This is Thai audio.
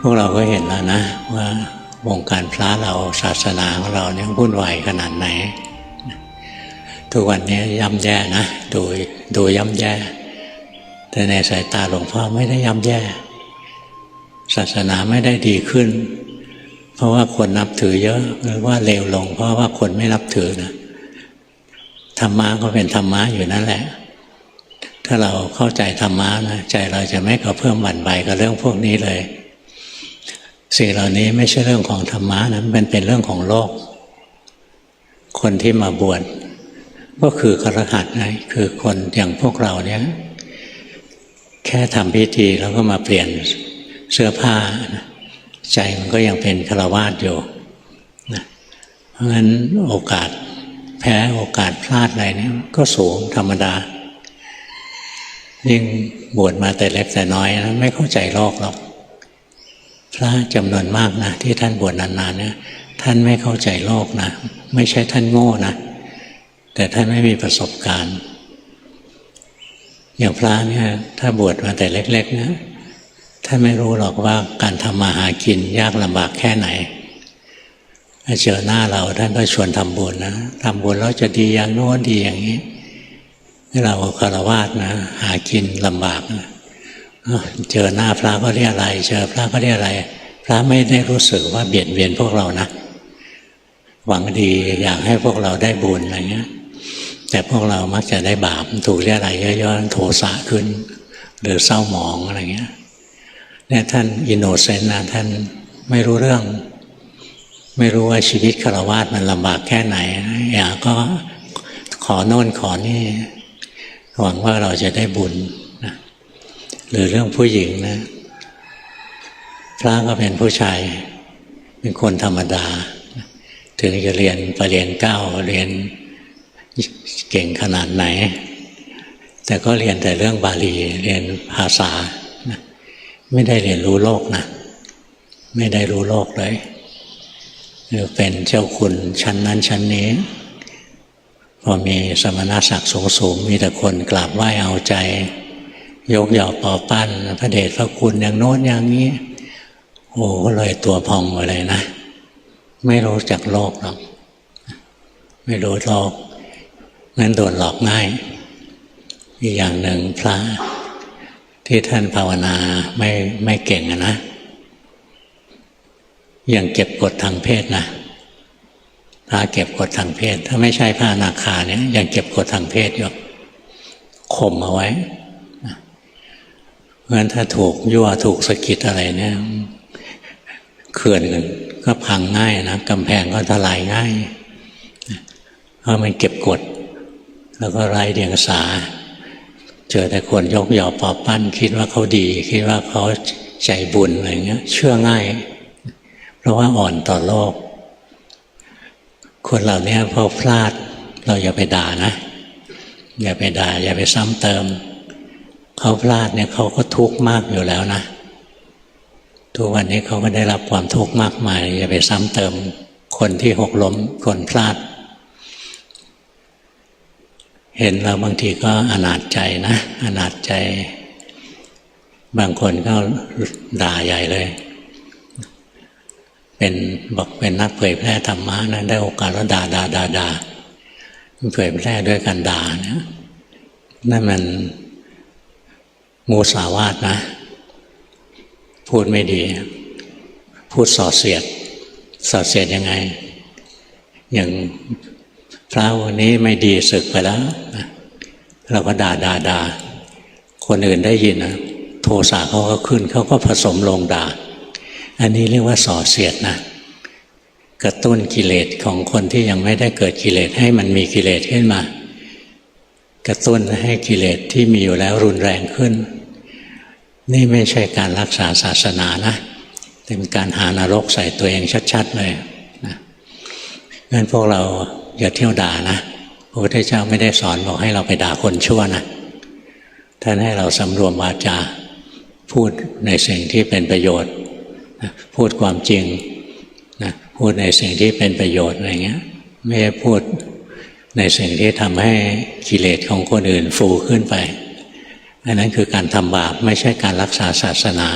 พวกเราก็เห็นแล้วนะ ว่าวงการพระเราศาสนาของเราเนี่ยวุ่นวายขนาดไหนทุกวันนี้ย่ำแย่นะดูดูย่ำแย่ แต่ในสายตาหลวงพ่อไม่ได้ย่ำแย่ ศาสนาไม่ได้ดีขึ้น เพราะว่าคนนับถือเยอะหรือว่าเลวลง เพราะว่าคนไม่นับถือนะธรรมะก็เป็นธรรมะอยู่นั่นแหละ ถ้าเราเข้าใจธรรมะนะใจเราจะไม่กระเพื่อมหวั่นไหวกับเรื่องพวกนี้เลย สิ่งเหล่านี้ไม่ใช่เรื่องของธรรมะนะมันเป็นเรื่องของโลก คนที่มาบวชก็คือกระหัสไงคือคนอย่างพวกเราเนี่ยแค่ทำพิธีแล้วก็มาเปลี่ยนเสื้อผ้า ใจมันก็ยังเป็นฆราวาสอยู่นะเพราะงั้นโอกาสแพ้โอกาสพลาดอะไรเนี่ยก็สูงธรรมดา ยิ่งบวชมาแต่เล็กแต่น้อยนะไม่เข้าใจโลกหรอก พระจำนวนมากนะที่ท่านบวชนานๆเนี่ยท่านไม่เข้าใจโลกนะ ไม่ใช่ท่านโง่นะ แต่ท่านไม่มีประสบการณ์ อย่างพระเนี่ยถ้าบวชมาแต่เล็กๆนะท่านไม่รู้หรอกว่าการทำมาหากินยากลำบากแค่ไหนเจอหน้าเราท่านก็ชวนทำบุญนะทำบุญแล้วจะดีอย่างโน้นดีอย่างนี้เราคารวะนะ หากินลำบากนะ เจอหน้าพระก็เรียกอะไร เจอพระก็เรียกอะไร พระไม่ได้รู้สึกว่าเบียดเบียนพวกเรานะ หวังดีอยากให้พวกเราได้บุญอะไรเงี้ย แต่พวกเรามักจะได้บาปถูกเรียกอะไรเยอะๆโทสะขึ้น หรือเศร้าหมองอะไรเงี้ยเนี่ยท่านอินโนเซนต์นะท่านไม่รู้เรื่อง ไม่รู้ว่าชีวิตคารวะมันลำบากแค่ไหนอยากก็ขอโน่นขอนี่หวังว่าเราจะได้บุญ หรือเรื่องผู้หญิงนะ พระก็เป็นผู้ชาย เป็นคนธรรมดา ถึงจะเรียนปรริญญาเก้าเรียนเก่งขนาดไหน แต่ก็เรียนแต่เรื่องบาลีเรียนภาษา ไม่ได้เรียนรู้โลกนะ ไม่ได้รู้โลกเลยหรือเป็นเจ้าคุณชั้นนั้นชั้นนี้พอมีสมณศักดิ์สูงๆมีแต่คนกราบไหว้เอาใจ ยกหย่อปอปั้นพระเดชพระคุณอย่างโน้นอย่างนี้ โอ้ก็เลยตัวพองไปเลยนะ ไม่รู้จักโลกหรอก ไม่รู้โลกงั้นโดนหลอกง่าย อีกอย่างหนึ่งพระที่ท่านภาวนาไม่ไม่เก่งนะ ยังเก็บกดทางเพศนะพระเก็บกดทางเพศ ถ้าไม่ใช่พระอนาคาเนี่ยยังเก็บกดทางเพศอยู่ข่มเอาไว้ เพราะฉะนั้นถ้าถูกยั่วถูกสะกิดอะไรเนี่ยเขื่อนก็พังง่ายนะกำแพงก็ทลายง่ายเพราะมันเก็บกด แล้วก็ไร้เดียงสา เจอแต่คนยกยอปอปั้น คิดว่าเขาดี คิดว่าเขาใจบุญอะไรเงี้ย เชื่อง่าย เพราะว่าอ่อนต่อโลก คนเหล่านี้พอพลาด เราอย่าไปด่านะ อย่าไปด่า อย่าไปซ้ำเติม เขาพลาดเนี่ยเขาก็ทุกข์มากอยู่แล้วนะทุกวันนี้เขาก็ได้รับความทุกข์มากมายอย่าไปซ้ำเติมคนที่หกล้มคนพลาด เห็นเราบางทีก็อนาจใจนะอนาจใจ บางคนก็ด่าใหญ่เลย เป็นบอกเป็นนักเผยแพร่ธรรมะนะได้โอกาสแล้วด่าด่าด่าด่าเผยแพร่ด้วยการด่าเนี่ยนั่นมัน มูสาวาทนะ พูดไม่ดี พูดส่อเสียดส่อเสียดยังไง อย่างพระวันนี้ไม่ดีศึกไปแล้วเราก็ด่าด่าด่าคนอื่นได้ยินนะโทสะเขาก็ขึ้นเขาก็ผสมลงด่า อันนี้เรียกว่าส่อเสียดนะกระตุ้นกิเลสของคนที่ยังไม่ได้เกิดกิเลสให้มันมีกิเลสขึ้นมา กระตุ้นให้กิเลสที่มีอยู่แล้วรุนแรงขึ้น นี่ไม่ใช่การรักษาศาสนานะแต่เป็นการหานรกใส่ตัวเองชัดๆเลยนะงั้นพวกเราอย่าเที่ยวด่านะพระพุทธเจ้าไม่ได้สอนบอกให้เราไปด่าคนชั่วนะท่านให้เราสำรวมวาจาพูดในสิ่งที่เป็นประโยชน์นะพูดความจริงนะพูดในสิ่งที่เป็นประโยชน์อะไรเงี้ย ไม่พูดในสิ่งที่ทำให้กิเลสของคนอื่นฟูขึ้นไป อันนั้นคือการทำบาปไม่ใช่การรักษาศาสนา